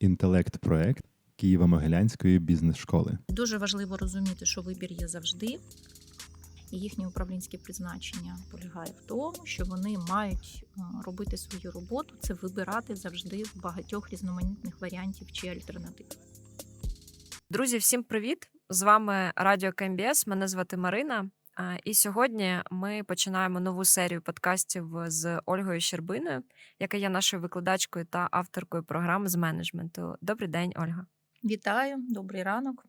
інтелект-проект Києво-Могилянської бізнес-школи. Дуже важливо розуміти, що вибір є завжди. І їхнє управлінське призначення полягає в тому, що вони мають е, робити свою роботу, це вибирати завжди в багатьох різноманітних варіантів чи альтернатив. Друзі, всім привіт! З вами Радіо КМБС. Мене звати Марина. І сьогодні ми починаємо нову серію подкастів з Ольгою Щербиною, яка є нашою викладачкою та авторкою програми з менеджменту. Добрий день, Ольга. Вітаю, добрий ранок.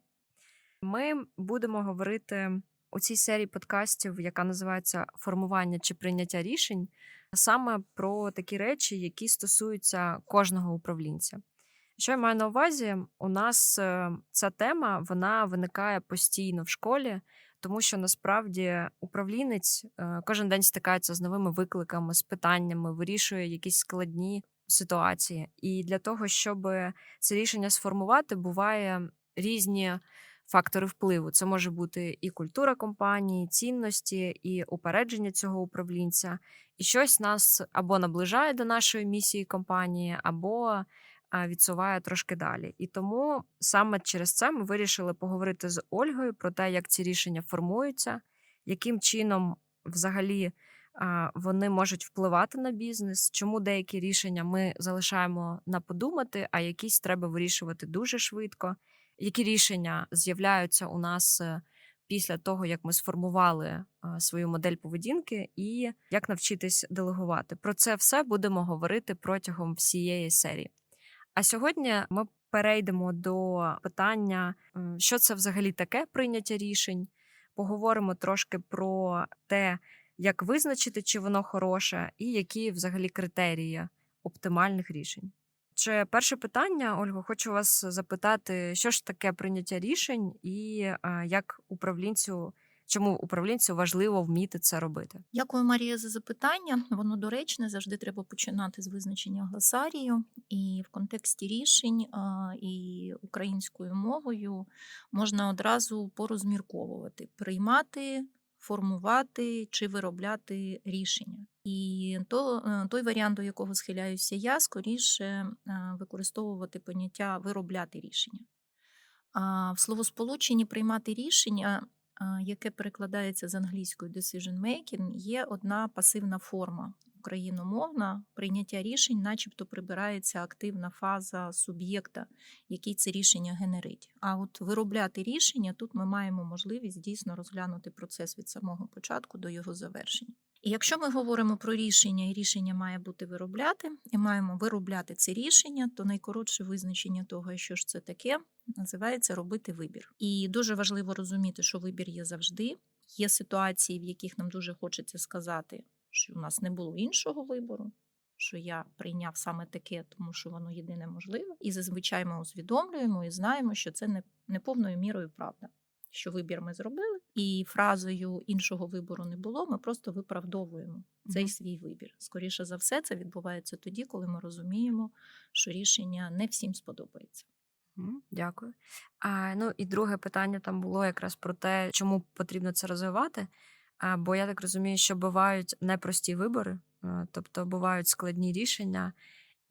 Ми будемо говорити у цій серії подкастів, яка називається Формування чи прийняття рішень, саме про такі речі, які стосуються кожного управлінця. Що я маю на увазі, у нас е, ця тема вона виникає постійно в школі, тому що насправді управлінець е, кожен день стикається з новими викликами, з питаннями, вирішує якісь складні ситуації. І для того, щоб це рішення сформувати, буває різні фактори впливу. Це може бути і культура компанії, цінності, і упередження цього управлінця, і щось нас або наближає до нашої місії компанії, або відсуває трошки далі. І тому саме через це ми вирішили поговорити з Ольгою про те, як ці рішення формуються, яким чином взагалі вони можуть впливати на бізнес, чому деякі рішення ми залишаємо на подумати, а якісь треба вирішувати дуже швидко. Які рішення з'являються у нас е, після того, як ми сформували свою модель поведінки, і як навчитись делегувати? Про це все будемо говорити протягом всієї серії. А сьогодні ми перейдемо до питання, що це взагалі таке прийняття рішень. Поговоримо трошки про те, як визначити, чи воно хороше, і які взагалі критерії оптимальних рішень. Чи перше питання, Ольго, хочу вас запитати, що ж таке прийняття рішень, і як управлінцю Чому управлінцю важливо вміти це робити? Дякую, Марія, за запитання. Воно доречне, завжди треба починати з визначення гласарію. І в контексті рішень і українською мовою можна одразу порозмірковувати, приймати. Формувати чи виробляти рішення, і то е, той варіант, до якого схиляюся я, скоріше використовувати поняття виробляти рішення. А в словосполученні приймати рішення яке перекладається з англійської decision making, є одна пасивна форма україномовна прийняття рішень, начебто прибирається активна фаза суб'єкта, який це рішення генерить. А от виробляти рішення тут ми маємо можливість дійсно розглянути процес від самого початку до його завершення. І якщо ми говоримо про рішення, і рішення має бути виробляти, і маємо виробляти це рішення, то найкоротше визначення того, що ж це таке, називається робити вибір. І дуже важливо розуміти, що вибір є завжди. Є ситуації, в яких нам дуже хочеться сказати, що у нас не було іншого вибору, що я прийняв саме таке, тому що воно єдине можливе. І зазвичай ми усвідомлюємо і знаємо, що це не, не повною мірою правда. Що вибір ми зробили, і фразою іншого вибору не було. Ми просто виправдовуємо цей свій вибір. Скоріше за все, це відбувається тоді, коли ми розуміємо, що рішення не всім сподобається. Дякую. А, Ну і друге питання там було якраз про те, чому потрібно це розвивати. А, Бо я так розумію, що бувають непрості вибори, тобто бувають складні рішення.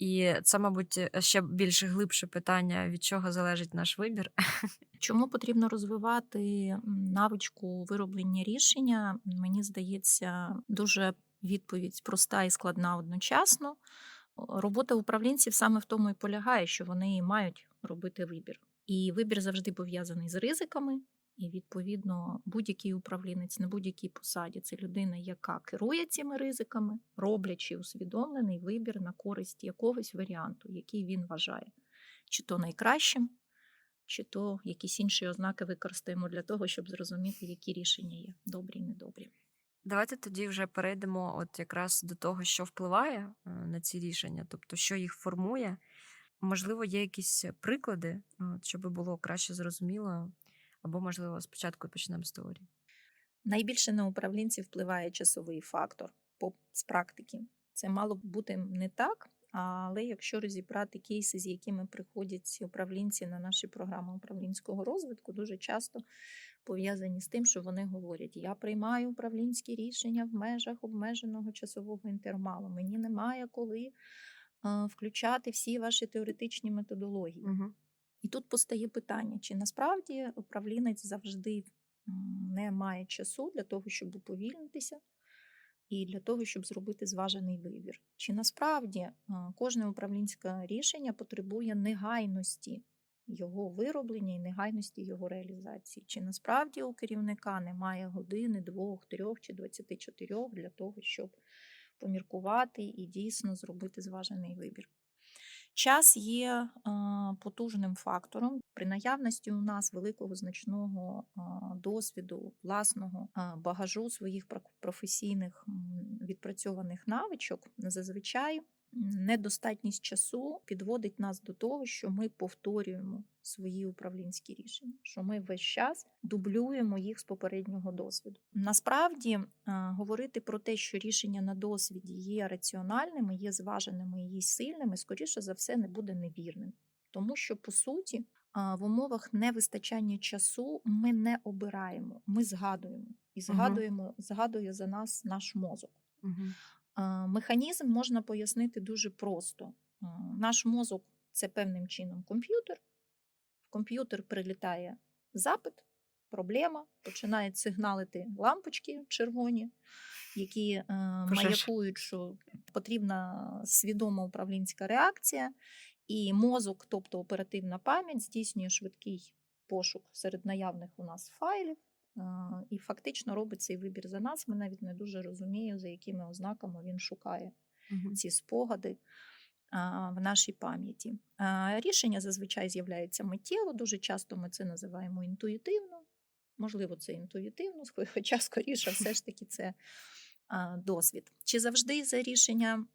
І це, мабуть, ще більше глибше питання, від чого залежить наш вибір. Чому потрібно розвивати навичку вироблення рішення? Мені здається, дуже відповідь проста і складна одночасно. Робота управлінців саме в тому і полягає, що вони мають робити вибір. І вибір завжди пов'язаний з ризиками. І, відповідно, будь-який управлінець на будь-якій посаді це людина, яка керує цими ризиками, роблячи усвідомлений вибір на користь якогось варіанту, який він вважає, чи то найкращим, чи то якісь інші ознаки використаємо для того, щоб зрозуміти, які рішення є добрі і недобрі. Давайте тоді вже перейдемо от якраз до того, що впливає е, на ці рішення, тобто що їх формує. Можливо, є якісь приклади, щоб було краще зрозуміло, або, можливо, спочатку почнемо з теорії. Найбільше на управлінців впливає часовий фактор з практики. Це мало б бути не так, але якщо розібрати кейси, з якими приходять управлінці на наші програми управлінського розвитку, дуже часто пов'язані з тим, що вони говорять: я приймаю управлінські рішення в межах обмеженого часового інтервалу. Мені немає коли включати всі ваші теоретичні методології. Угу. І тут постає питання, чи насправді управлінець завжди не має часу для того, щоб уповільнитися, і для того, щоб зробити зважений вибір. Чи насправді кожне управлінське рішення потребує негайності його вироблення і негайності його реалізації? Чи насправді у керівника немає години, двох, трьох чи 24 для того, щоб поміркувати і дійсно зробити зважений вибір? Час є потужним фактором. При наявності у нас великого значного досвіду, власного багажу своїх професійних відпрацьованих навичок, зазвичай недостатність часу підводить нас до того, що ми повторюємо свої управлінські рішення, що ми весь час дублюємо їх з попереднього досвіду. Насправді говорити про те, що рішення на досвіді є раціональними, є зваженими і сильними, скоріше за все, не буде невірним. Тому що, по суті, в умовах невистачання часу ми не обираємо, ми згадуємо. І згадуємо, згадує за нас наш мозок. Угу. Механізм можна пояснити дуже просто. Наш мозок це певним чином комп'ютер. В комп'ютер прилітає запит, проблема, починають сигналити лампочки червоні, які е, маякують, що потрібна свідома управлінська реакція, і мозок, тобто оперативна пам'ять, здійснює швидкий пошук серед наявних у нас файлів. І фактично робить цей вибір за нас. Ми навіть не дуже розуміємо, за якими ознаками він шукає Угу. ці спогади в нашій пам'яті. Рішення зазвичай з'являється миттєво, дуже часто ми це називаємо інтуїтивно. Можливо, це інтуїтивно, хоча скоріше все ж таки це досвід. Чи завжди це рішення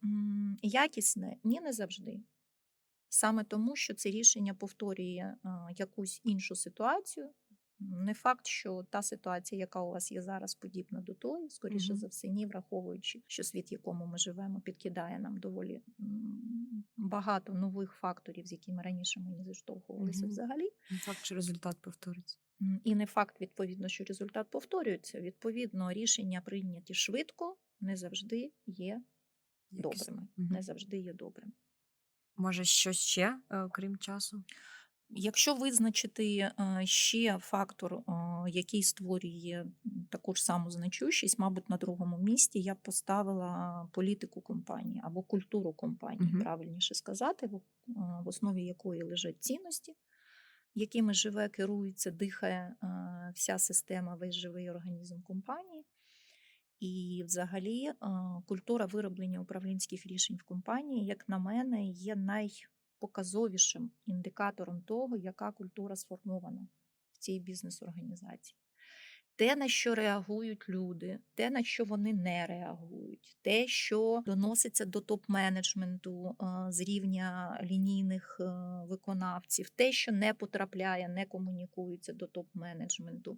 якісне? Ні, не завжди. Саме тому, що це рішення повторює якусь іншу ситуацію. Не факт, що та ситуація, яка у вас є зараз, подібна до тої, скоріше Мгм. за все, ні, враховуючи, що світ, в якому ми живемо, підкидає нам доволі багато нових факторів, з якими раніше ми не зіштовхувалися Мгм. взагалі. Факт, що результат повториться. І не факт, відповідно, що результат повторюється. Відповідно, рішення прийняті швидко не завжди є Якісь. добрими. Мгм. Не завжди є добрими. Може, щось ще, е, окрім часу? Якщо визначити е, ще фактор, е, який створює таку ж саму значущість, мабуть, на другому місці я б поставила політику компанії або культуру компанії, Мгм. правильніше сказати, в, основі якої лежать цінності, якими живе, керується, дихає вся система, весь живий організм компанії. І, взагалі, культура вироблення управлінських рішень в компанії, як на мене, є найпоказовішим індикатором того, яка культура сформована в цій бізнес-організації. Те, на що реагують люди, те, на що вони не реагують, те, що доноситься до топ-менеджменту з рівня лінійних виконавців, те, що не потрапляє, не комунікується до топ-менеджменту,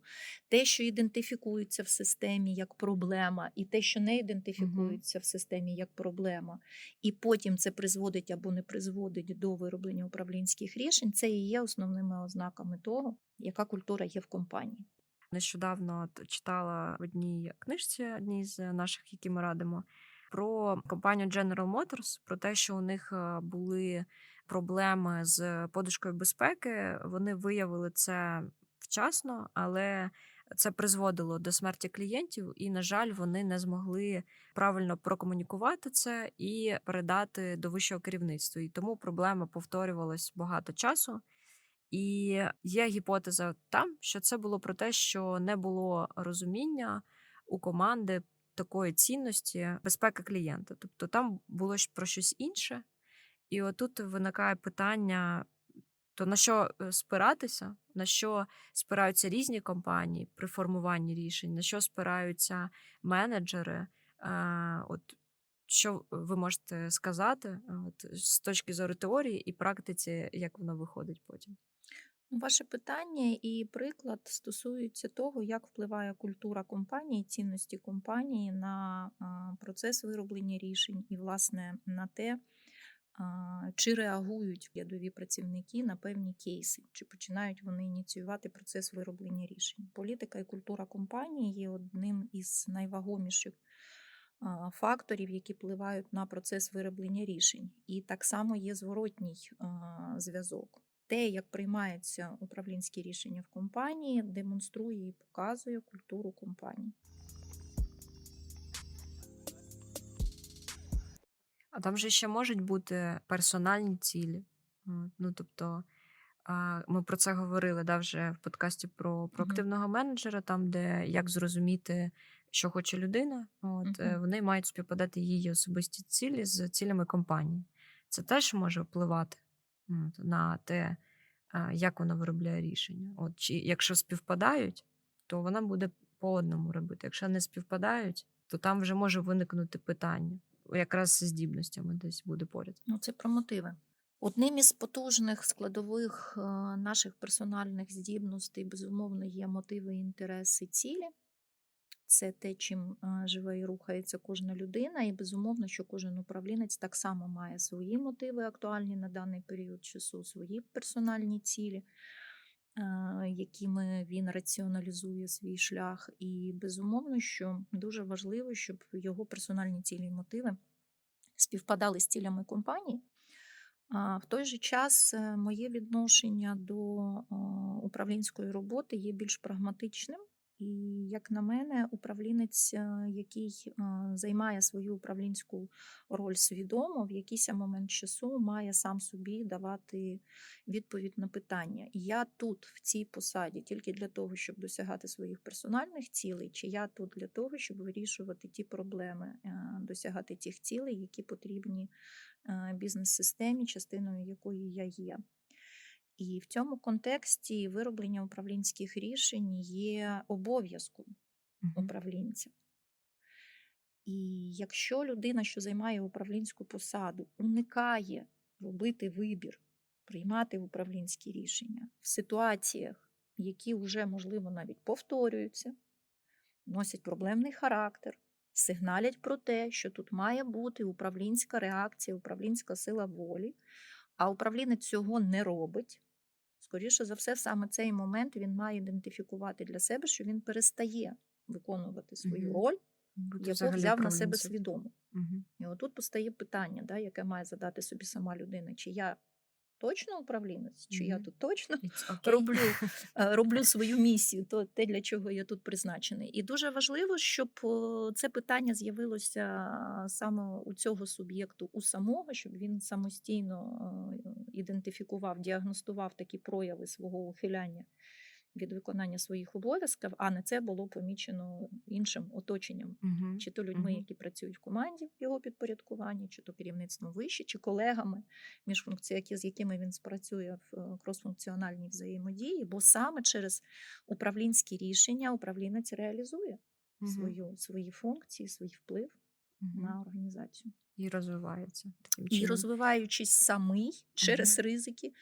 те, що ідентифікується в системі як проблема, і те, що не ідентифікується в системі як проблема, і потім це призводить або не призводить до вироблення управлінських рішень, це і є основними ознаками того, яка культура є в компанії. Нещодавно читала в одній книжці, одній з наших, які ми радимо, про компанію General Motors, про те, що у них е, були проблеми з подушкою безпеки. Вони виявили це вчасно, але це призводило до смерті клієнтів, і, на жаль, вони не змогли правильно прокомунікувати це і передати до вищого керівництва. І тому проблема повторювалась багато часу. І є гіпотеза там, що це було про те, що не було розуміння у команди такої цінності безпеки клієнта. Тобто там було про щось інше. І отут виникає питання: то на що е, спиратися, на що спираються різні компанії при формуванні рішень, на що спираються менеджери? Е, От що ви можете сказати е, от, з точки зору теорії і практиці, як воно виходить потім? Ваше питання і приклад стосуються того, як впливає культура компанії, цінності компанії на процес вироблення рішень і, власне, на те, чи реагують рядові працівники на певні кейси, чи починають вони ініціювати процес вироблення рішень. Політика і культура компанії є одним із найвагоміших факторів, які впливають на процес вироблення рішень. І так само є зворотній зв'язок. Те, як приймаються управлінські рішення в компанії, демонструє і показує культуру компанії. А там же ще можуть бути персональні цілі. Ну, тобто, ми про це говорили да, вже в подкасті про проактивного менеджера, там, де як зрозуміти, що хоче людина. От, Мгм. Вони мають співпадати її особисті цілі з цілями компанії. Це теж може впливати от, на те, як вона виробляє рішення. От, чи, якщо співпадають, то вона буде по одному робити. Якщо не співпадають, то там вже може виникнути питання. Якраз з здібностями десь буде поряд. Ну, це про мотиви. Одним із потужних складових е, наших персональних здібностей, безумовно, є мотиви, інтереси, цілі. Це те, чим живе і рухається кожна людина, і безумовно, що кожен управлінець так само має свої мотиви актуальні на даний період часу, свої персональні цілі, якими він раціоналізує свій шлях. І безумовно, що дуже важливо, щоб його персональні цілі і мотиви співпадали з цілями компанії. А в той же час е, моє відношення до управлінської роботи є більш прагматичним. І, як на мене, управлінець, е, який е, займає свою управлінську роль свідомо, в якийсь момент часу має сам собі давати відповідь на питання. Я тут, в цій посаді, тільки для того, щоб досягати своїх персональних цілей, чи я тут для того, щоб вирішувати ті проблеми, е, досягати тих цілей, які потрібні бізнес-системі, частиною якої я є. І в цьому контексті вироблення управлінських рішень є обов'язком управлінця. І якщо людина, що займає управлінську посаду, уникає робити вибір, приймати управлінські рішення в ситуаціях, які вже, можливо, навіть повторюються, носять проблемний характер, сигналять про те, що тут має бути управлінська реакція, управлінська сила волі, а управлінець цього не робить. Скоріше за все, саме цей момент він має ідентифікувати для себе, що він перестає виконувати свою угу. роль, яку взяв на себе свідомо. Угу. І отут постає питання, да, яке має задати собі сама людина: чи я точно управлінець, чи я тут точно okay. роблю, е, роблю свою місію, то те, для чого я тут призначений. І дуже важливо, щоб це питання з'явилося саме у цього суб'єкту, у самого, щоб він самостійно е, ідентифікував, діагностував такі прояви свого ухиляння від виконання своїх обов'язків, а не це було помічено іншим оточенням. Мгм. Чи то людьми, Мгм. які працюють в команді в його підпорядкуванні, чи то керівництвом вище, чи колегами, міжфункці- які- з якими він спрацює в е, кросфункціональній взаємодії, бо саме через управлінські рішення управлінець реалізує Мгм. свою, свої функції, свій вплив Мгм. на організацію. І розвивається таким І розвиваючись самий через ризики,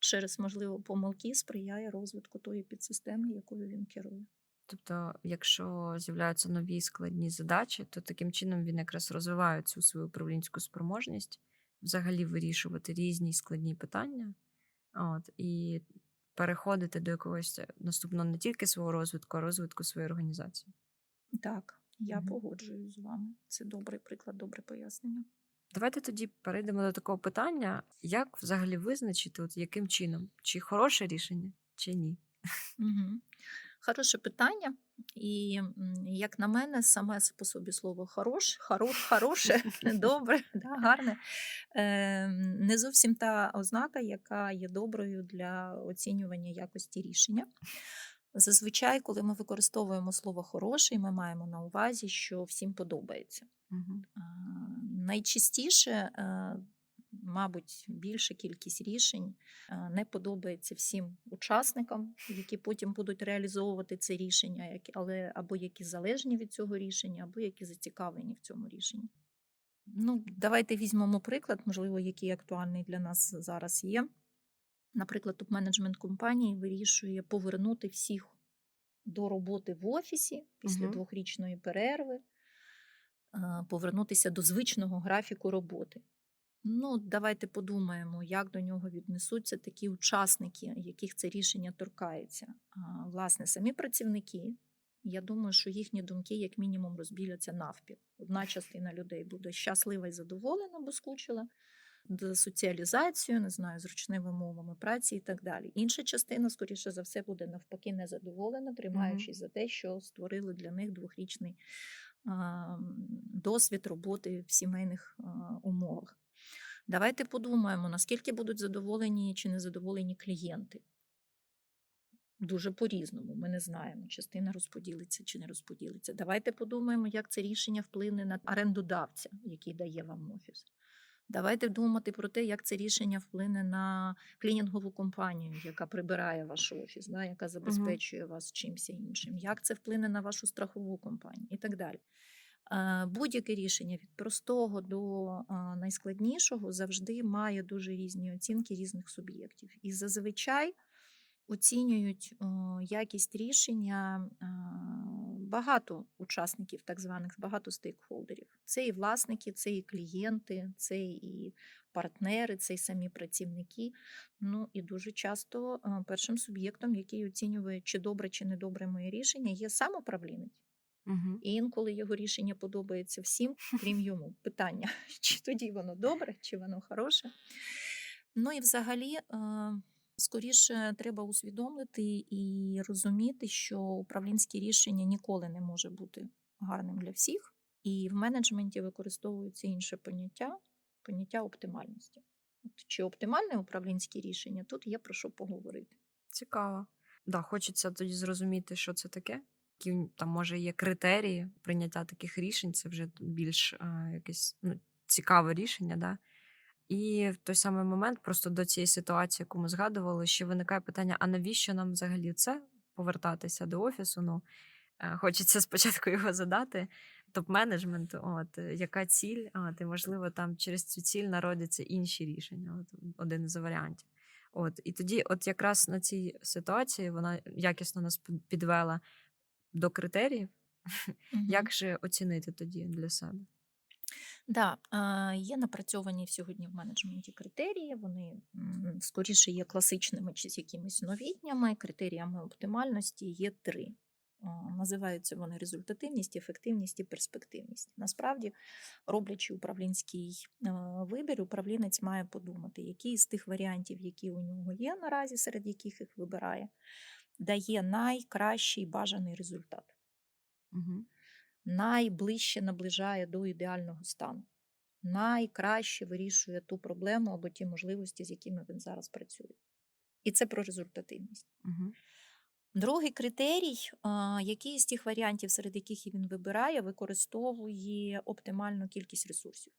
через можливо помилки, сприяє розвитку тої підсистеми, якою він керує. Тобто, якщо з'являються нові складні задачі, то таким чином він якраз розвиває цю свою управлінську спроможність взагалі вирішувати різні складні питання, от, і переходити до якогось наступного не тільки свого розвитку, а розвитку своєї організації. Так, я Мгм. погоджуюсь з вами. Це добрий приклад, добре пояснення. Давайте тоді перейдемо до такого питання: як взагалі визначити, от яким чином, чи хороше рішення, чи ні? Угу. Хороше питання. І, як на мене, саме це по собі слово хорош, хоро, хороше, добре, да, гарне. Е, не зовсім та ознака, яка є доброю для оцінювання якості рішення. Зазвичай, коли ми використовуємо слово хороший, ми маємо на увазі, що всім подобається. Угу. Найчастіше, е, мабуть, більша кількість рішень е, не подобається всім учасникам, які потім будуть реалізовувати це рішення, але або які залежні від цього рішення, або які зацікавлені в цьому рішенні. Ну, давайте візьмемо приклад, можливо, який актуальний для нас зараз є. Наприклад, топ-менеджмент компанії вирішує повернути всіх до роботи в офісі після Мгм. двохрічної перерви, е, повернутися до звичного графіку роботи. Ну, давайте подумаємо, як до нього віднесуться такі учасники, яких це рішення торкається. А, Власне, самі працівники, Я думаю, що їхні думки, як мінімум, розбіляться навпіл. Одна частина людей буде щаслива і задоволена, бо скучила з соціалізацією, не знаю, з ручними мовами праці і так далі. Інша частина, скоріше за все, буде навпаки незадоволена, тримаючись за те, що створили для них двохрічний а, досвід роботи в сімейних а, умовах. Давайте подумаємо, наскільки будуть задоволені чи незадоволені клієнти. Дуже по-різному, ми не знаємо, частина розподілиться чи не розподілиться. Давайте подумаємо, як це рішення вплине на орендодавця, який дає вам офіс. Давайте думати про те, як це рішення вплине на клінінгову компанію, яка прибирає ваш офіс, да, яка забезпечує вас чимось іншим, як це вплине на вашу страхову компанію і так далі. Е, Будь-яке рішення від простого до найскладнішого завжди має дуже різні оцінки різних суб'єктів. І зазвичай оцінюють якість рішення багато учасників, так званих багато стейкхолдерів. Це і власники, це і клієнти, це і партнери, це і самі працівники. Ну і дуже часто першим суб'єктом, який оцінює, чи добре, чи недобре моє рішення, є сам управлінець. Угу. І інколи його рішення подобається всім, крім йому. Питання, чи тоді воно добре, чи воно хороше. Ну і взагалі, скоріше треба усвідомити і розуміти, що управлінське рішення ніколи не може бути гарним для всіх. І в менеджменті використовується інше поняття поняття оптимальності. От Чи оптимальне управлінське рішення, тут є про що поговорити. Цікаво. Да, хочеться тоді зрозуміти, що це таке. Які там може є критерії прийняття таких рішень. Це вже більш а, якесь ну, цікаве рішення, да. І в той самий момент, просто до цієї ситуації, яку ми згадували, ще виникає питання: а навіщо нам взагалі це повертатися до офісу? Ну е, хочеться спочатку його задати. Топ-менеджмент, от е, яка ціль? От, і можливо, там через цю ціль народяться інші рішення. От один із варіантів. От і тоді, от якраз на цій ситуації, вона якісно нас підвела до критеріїв. Мгм. Як же оцінити тоді для себе? Да, є напрацьовані сьогодні в менеджменті критерії. Вони скоріше є класичними чи з якимись новітнями. Критеріями оптимальності є три. Називаються вони результативність, ефективність і перспективність. Насправді, роблячи управлінський вибір, управлінець має подумати, який з тих варіантів, які у нього є наразі, серед яких їх вибирає, дає найкращий бажаний результат Угу. Найближче наближає до ідеального стану, найкраще вирішує ту проблему або ті можливості, з якими він зараз працює. І це про результативність. Угу. Другий критерій, який з тих варіантів, серед яких він вибирає, використовує оптимальну кількість ресурсів.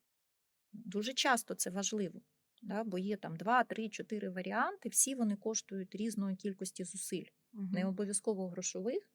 Дуже часто це важливо, да, бо є там 2, 3, 4 варіанти, всі вони коштують різної кількості зусиль не обов'язково грошових,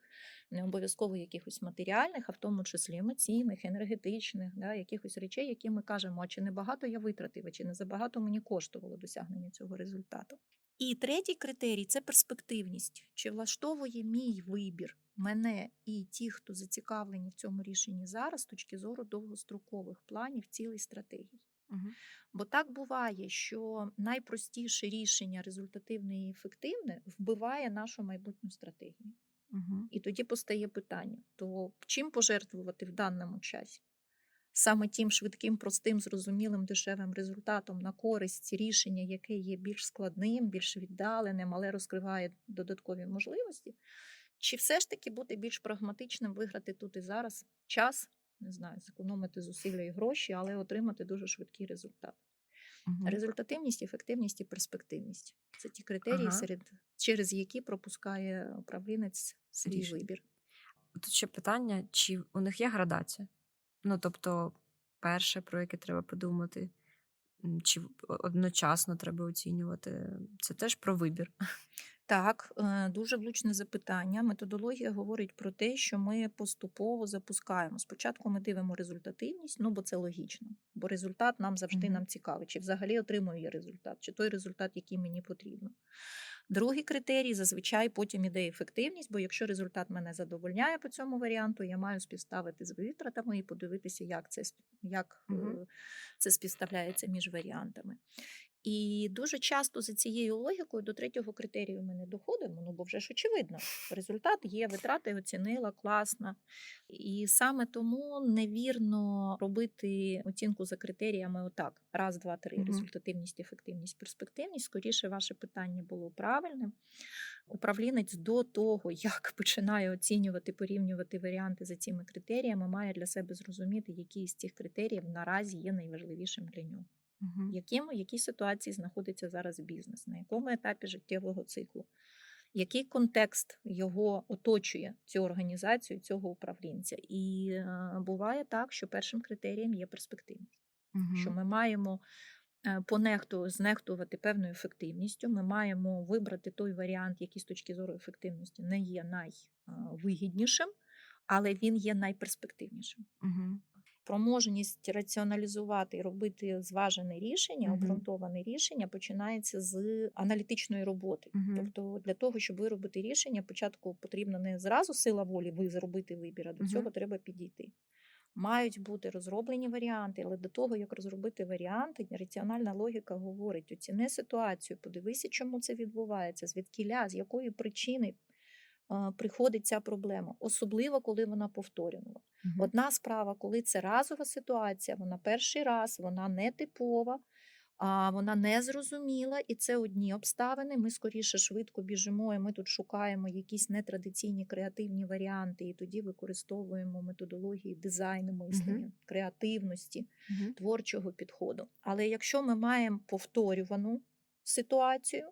не обов'язково якихось матеріальних, а в тому числі емоційних, енергетичних, да, якихось речей, які ми кажемо, а чи не багато я витратив, а чи не забагато мені коштувало досягнення цього результату. І третій критерій це перспективність. Чи влаштовує мій вибір мене і ті, хто зацікавлені в цьому рішенні зараз, з точки зору довгострокових планів, цілей стратегій. Угу. Бо так буває, що найпростіше рішення, результативне і ефективне, вбиває нашу майбутню стратегію. Угу. І тоді постає питання: то чим пожертвувати в даному часі? Саме тим швидким, простим, зрозумілим, дешевим результатом на користь рішення, яке є більш складним, більш віддаленим, але розкриває додаткові можливості, чи все ж таки бути більш прагматичним, виграти тут і зараз час, не знаю, зекономити зусилля і гроші, але отримати дуже швидкий результат. Результативність, ефективність і перспективність це ті критерії, Ага. серед, через які пропускає управлінець свій вибір. Тут ще питання, чи у них є градація? Ну, тобто, перше, про яке треба подумати, чи одночасно треба оцінювати. Це теж про вибір. Так, е, дуже влучне запитання. Методологія говорить про те, що ми поступово запускаємо. Спочатку ми дивимо результативність, ну бо це логічно, бо результат нам завжди Мгм. нам цікавий, чи взагалі отримую я результат, чи той результат, який мені потрібно. Другий критерій зазвичай потім іде ефективність, бо якщо результат мене задовольняє по цьому варіанту, я маю співставити з витратами і подивитися, як це, як, Мгм. е, це співставляється між варіантами. І дуже часто за цією логікою до третього критерію ми не доходимо, ну бо вже ж очевидно, результат є, витрати оцінила, класно. І саме тому невірно робити оцінку за критеріями отак: раз, два, три, результативність, ефективність, перспективність. Скоріше, ваше питання було правильним. Управлінець до того, як починає оцінювати, порівнювати варіанти за цими критеріями, має для себе зрозуміти, які з цих критеріїв наразі є найважливішим для нього Мгм. яким, в якій ситуації знаходиться зараз бізнес, на якому етапі життєвого циклу, який контекст його оточує цю організацію, цього управлінця. І е, буває так, що першим критерієм є перспективність, що ми маємо е, понехту, знехтувати певною ефективністю. Ми маємо вибрати той варіант, який з точки зору ефективності не є найвигіднішим, але він є найперспективнішим Мгм. Спроможність раціоналізувати і робити зважене рішення, обґрунтоване рішення починається з аналітичної роботи. Тобто для того, щоб виробити рішення, спочатку потрібна не зразу сила волі, ви зробити вибір, а до цього треба підійти. Мають бути розроблені варіанти, але до того, як розробити варіанти, раціональна логіка говорить: оціни ситуацію, подивися, чому це відбувається, звідкіля, з якої причини приходить ця проблема, особливо коли вона повторювана. Мгм. Одна справа, коли це разова ситуація, вона перший раз, вона не типова, а вона не зрозуміла, і це одні обставини. Ми скоріше швидко біжимо, і ми тут шукаємо якісь нетрадиційні креативні варіанти, і тоді використовуємо методології дизайну мислення, креативності, Мгм. творчого підходу. Але якщо ми маємо повторювану ситуацію,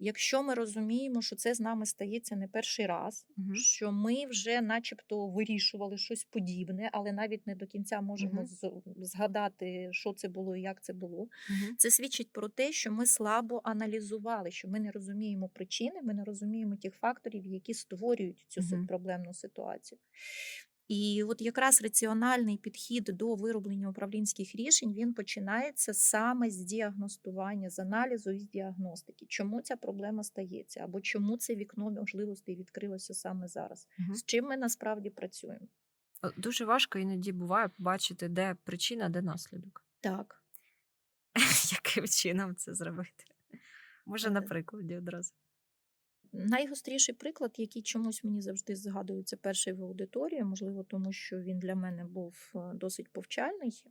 якщо ми розуміємо, що це з нами стається не перший раз, Мгм. що ми вже, начебто, вирішували щось подібне, але навіть не до кінця можемо з- згадати, що це було і як це було. Мгм. Це свідчить про те, що ми слабо аналізували, що ми не розуміємо причини, ми не розуміємо тих факторів, які створюють цю Мгм. проблемну ситуацію. І от якраз раціональний підхід до вироблення управлінських рішень він починається саме з діагностування, з аналізу і з діагностики. Чому ця проблема стається, або чому це вікно можливостей відкрилося саме зараз? Мгм. З чим ми насправді працюємо? Дуже важко іноді буває побачити, де причина, де наслідок. Так. Яким чином це зробити? Може, на Е, прикладі одразу. Найгостріший приклад, який чомусь мені завжди згадується, перший в аудиторії, можливо, тому що він для мене був е, досить повчальний.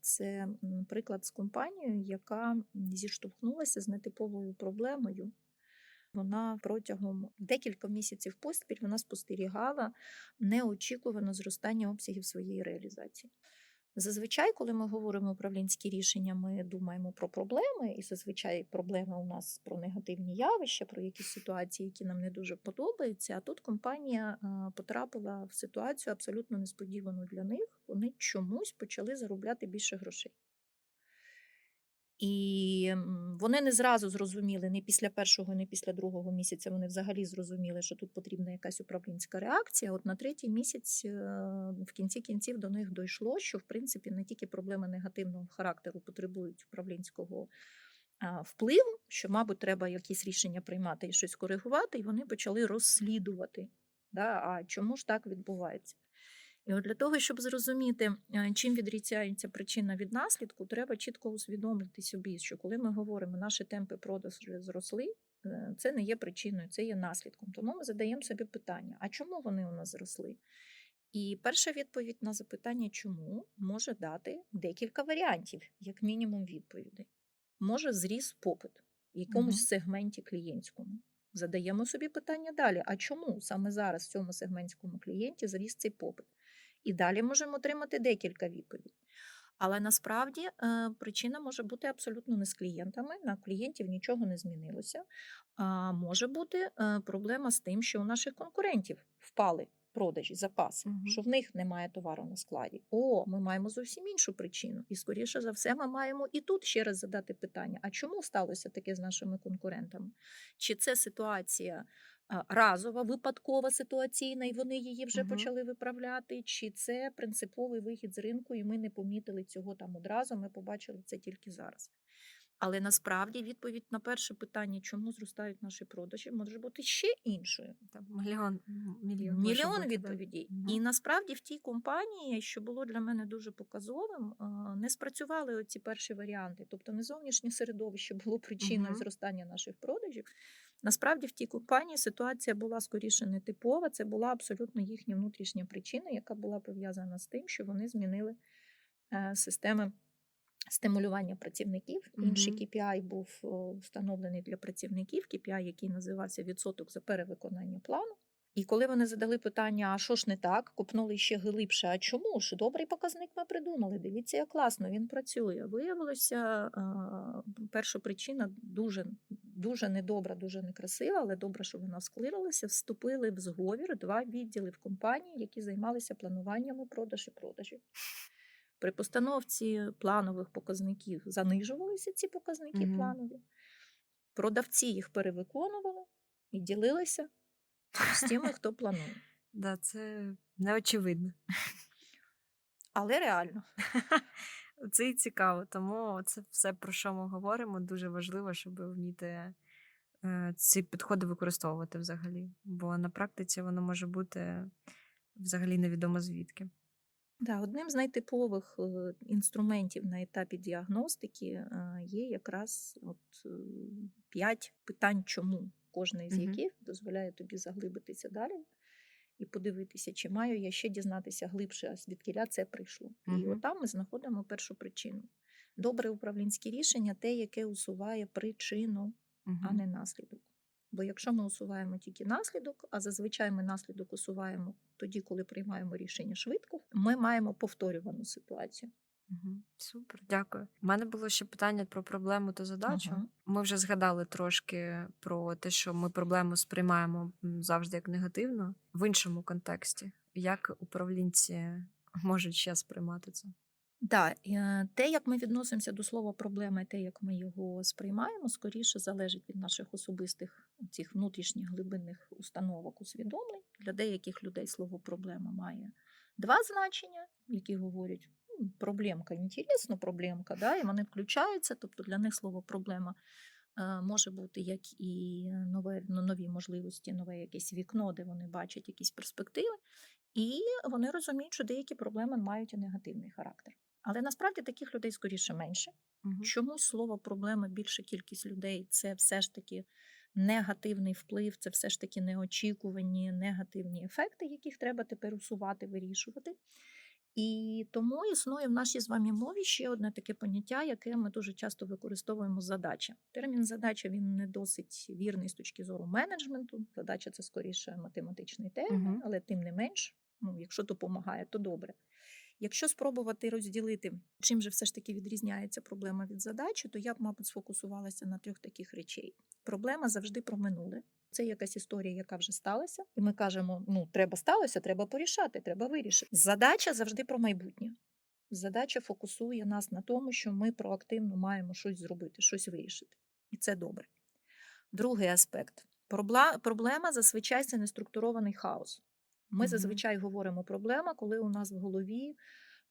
Це приклад з компанією, яка зіштовхнулася з нетиповою проблемою. Вона протягом декілька місяців поспіль вона спостерігала неочікуване зростання обсягів своєї реалізації. Зазвичай, коли ми говоримо управлінські рішення, ми думаємо про проблеми, і зазвичай проблеми у нас про негативні явища, про якісь ситуації, які нам не дуже подобаються. А тут компанія потрапила в ситуацію абсолютно несподівану для них. Вони чомусь почали заробляти більше грошей. І вони не зразу зрозуміли, не після першого, не після другого місяця. Вони взагалі зрозуміли, що тут потрібна якась управлінська реакція. От на третій місяць е, в кінці кінців до них дійшло, що в принципі не тільки проблеми негативного характеру потребують управлінського впливу, що, мабуть, треба якісь рішення приймати і щось коригувати, і вони почали розслідувати. Да? А чому ж так відбувається? І от для того, щоб зрозуміти, е, чим відрізняється причина від наслідку, треба чітко усвідомити собі, що коли ми говоримо, наші темпи продажу зросли, е, це не є причиною, це є наслідком. Тому ми задаємо собі питання: а чому вони у нас зросли? І перша відповідь на запитання, чому може дати декілька варіантів, як мінімум відповідей. Може зріс попит в якомусь Мгм. сегменті клієнтському. Задаємо собі питання далі: а чому саме зараз в цьому сегментському клієнті зріс цей попит? І далі можемо отримати декілька відповідей. Але насправді е, причина може бути абсолютно не з клієнтами. На клієнтів нічого не змінилося. А може бути е, проблема з тим, що у наших конкурентів впали продажі, запаси, Мгм. що в них немає товару на складі. О, ми маємо зовсім іншу причину. І скоріше за все, ми маємо і тут ще раз задати питання: а чому сталося таке з нашими конкурентами? Чи це ситуація? Разова, випадкова ситуаційна, і вони її вже угу. почали виправляти, чи це принциповий вихід з ринку, і ми не помітили цього там одразу. Ми побачили це тільки зараз. Але насправді відповідь на перше питання, чому зростають наші продажі, може бути ще іншою. Там мільйон мільйон, Мільйон бути, відповідей. Мгм. І насправді в тій компанії, що було для мене дуже показовим, не спрацювали оці перші варіанти. Тобто не зовнішнє середовище було причиною Мгм. зростання наших продажів. Насправді в тій компанії ситуація була скоріше не типова. Це була абсолютно їхня внутрішня причина, яка була пов'язана з тим, що вони змінили е, системи стимулювання працівників. Інший. KPI був встановлений для працівників, KPI, який називався відсоток за перевиконання плану. І коли вони задали питання, а що ж не так, копнули ще глибше, а чому ж? Добрий показник ми придумали. Дивіться, як класно він працює. Виявилося, перша причина дуже, дуже недобра, дуже некрасива, але добре, що вона склирилася. Вступили в зговір два відділи в компанії, які займалися плануванням продаж і продажів. При постановці планових показників занижувалися ці показники Мгм. планові. Продавці їх перевиконували і ділилися з тими, хто планує. Да, це неочевидно. Але реально. Це і цікаво. Тому це все, про що ми говоримо, дуже важливо, щоб вміти е, ці підходи використовувати взагалі. Бо на практиці воно може бути взагалі невідомо звідки. Да, одним з найтипових інструментів на етапі діагностики є якраз от е, п'ять питань, чому кожне з яких дозволяє тобі заглибитися далі і подивитися, чи маю я ще дізнатися глибше, а звідкіля це прийшло. І Мгм. отам ми знаходимо першу причину. Добре управлінське рішення те, яке усуває причину, а не наслідок. Бо якщо ми усуваємо тільки наслідок, а зазвичай ми наслідок усуваємо тоді, коли приймаємо рішення швидко, ми маємо повторювану ситуацію. Мгм. Супер, дякую. У мене було ще питання про проблему та задачу. Ага. Ми вже згадали трошки про те, що ми проблему сприймаємо завжди як негативно в іншому контексті. Як управлінці можуть ще сприймати це? Да, е, те, як ми відносимося до слова проблема, і те, як ми його сприймаємо, скоріше залежить від наших особистих цих внутрішніх глибинних установок усвідомлень. Для деяких людей слово проблема має два значення, які говорять «М, проблемка, інтересно, проблемка, да, і вони включаються. Тобто для них слово проблема е, може бути як і нове, ну, нові можливості, нове якесь вікно, де вони бачать якісь перспективи. І вони розуміють, що деякі проблеми мають і негативний характер. Але насправді таких людей скоріше менше. Мгм. Чому слово проблема більша кількість людей це все ж таки негативний вплив, це все ж таки неочікувані негативні ефекти, яких треба тепер усувати, вирішувати. І тому існує в нашій з вами мові ще одне таке поняття, яке ми дуже часто використовуємо задача. Термін задача він не досить вірний з точки зору менеджменту. Задача це скоріше математичний термін, але тим не менш, ну, якщо допомагає, то добре. Якщо спробувати розділити, чим же все ж таки відрізняється проблема від задачі, то я б, мабуть, сфокусувалася на трьох таких речей. Проблема завжди про минуле. Це якась історія, яка вже сталася, і ми кажемо: ну, треба сталося, треба порішати, треба вирішити. Задача завжди про майбутнє. Задача фокусує нас на тому, що ми проактивно маємо щось зробити, щось вирішити. І це добре. Другий аспект. Проблема зазвичай це неструктурований хаос. Ми зазвичай говоримо проблема, коли у нас в голові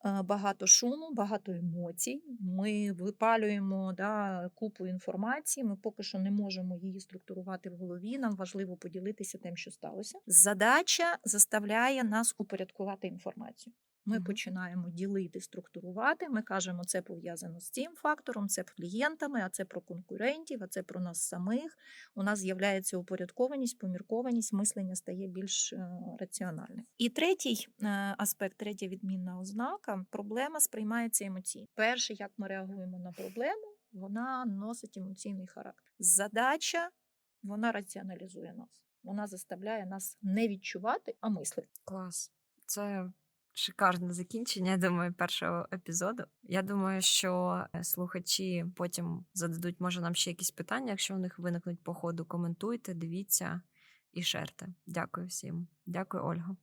е, багато шуму, багато емоцій. Ми випалюємо да, купу інформації. Ми поки що не можемо її структурувати в голові. Нам важливо поділитися тим, що сталося. Задача заставляє нас упорядкувати інформацію. Ми починаємо ділити, структурувати. Ми кажемо, це пов'язано з цим фактором, це клієнтами, а це про конкурентів, а це про нас самих. У нас з'являється упорядкованість, поміркованість, мислення стає більш е, раціональним. І третій е, аспект, третя відмінна ознака проблема сприймається емоційно. Перше, як ми реагуємо на проблему, вона носить емоційний характер. Задача вона раціоналізує нас. Вона заставляє нас не відчувати, а мислити. Клас. Це шикарне закінчення, думаю, першого епізоду. Я думаю, що е, слухачі потім зададуть, може, нам ще якісь питання. Якщо у них виникнуть по ходу, коментуйте, дивіться і шерте. Дякую всім. Дякую, Ольга.